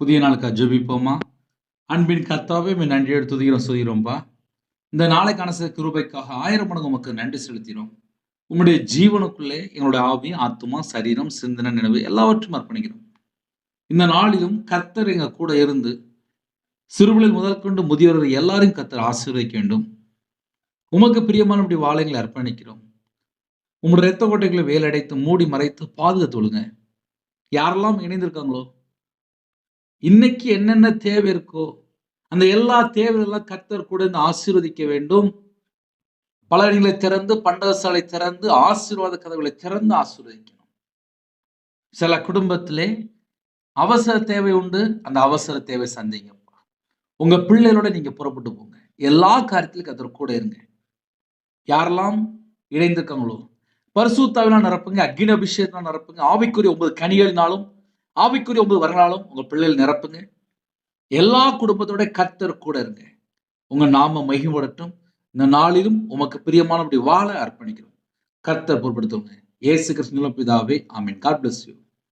புதிய நாளுக்காக ஜெபிப்போமா? அன்பின் கர்த்தாவே மே நன்றி துதிக்கிறோம் சொல்கிறோம்ப்பா இந்த நாளைக்கான சில கிருபைக்காக ஆயிரம் மடங்கு உமக்கு நன்றி செலுத்தினோம். உம்முடைய ஜீவனுக்குள்ளே எங்களுடைய ஆவி ஆத்துமா சரீரம் சிந்தனை நினைவு எல்லாவற்றும் அர்ப்பணிக்கிறோம். இந்த நாளிலும் கர்த்தர் எங்கள் கூட இருந்து சிறுபிள்ளைகள் முதல் கொண்டு முதியவர்கள் எல்லாரையும் கர்த்தர் ஆசீர்வதிக்க வேண்டும். உமக்கு பிரியமானபடி வாழைகளை அர்ப்பணிக்கிறோம். உங்களுடைய ரத்த கோட்டைகளை வேலடைத்து மூடி மறைத்து பாதுகாத்து பாதுகாத்துழுங்க யாரெல்லாம் இணைந்திருக்காங்களோ இன்னைக்கு என்னென்ன தேவை இருக்கோ அந்த எல்லா தேவையெல்லாம் கர்த்தர் கூட இருந்து ஆசீர்வதிக்க வேண்டும். பலனிகளை திறந்து பண்டகசாலை திறந்து ஆசீர்வாத கதவுகளை திறந்து ஆசீர்வதிக்கணும். சில குடும்பத்திலே அவசர தேவை உண்டு அந்த அவசர தேவை சந்தேகம் உங்க பிள்ளைகளோட நீங்க புறப்பட்டு போங்க. எல்லா காரியத்திலும் கத்தர் கூட இருங்க. யாரெல்லாம் இணைந்திருக்காங்களோ பரிசுத்தாவிலாம் நிரப்புங்க அக்னி அபிஷேகத்தினால் நிரப்புங்க ஆவிக்குரிய ஒன்பது கனிகளினாலும் ஆவிக்குரிய ஒன்பது வரனாலும் உங்க பிள்ளைகள் நிரப்புங்க. எல்லா குடும்பத்தோட கர்த்தர் கூட இருங்க. உங்க நாம மகிழ்வடட்டும் இந்த நாளிலும் உமக்கு பிரியமானபடி வாழ அர்ப்பணிக்கிறோம். கர்த்தர் பொருட்படுத்துவங்க. ஏசு கிருஷ்ணல பிதாவே ஆமீன். God bless you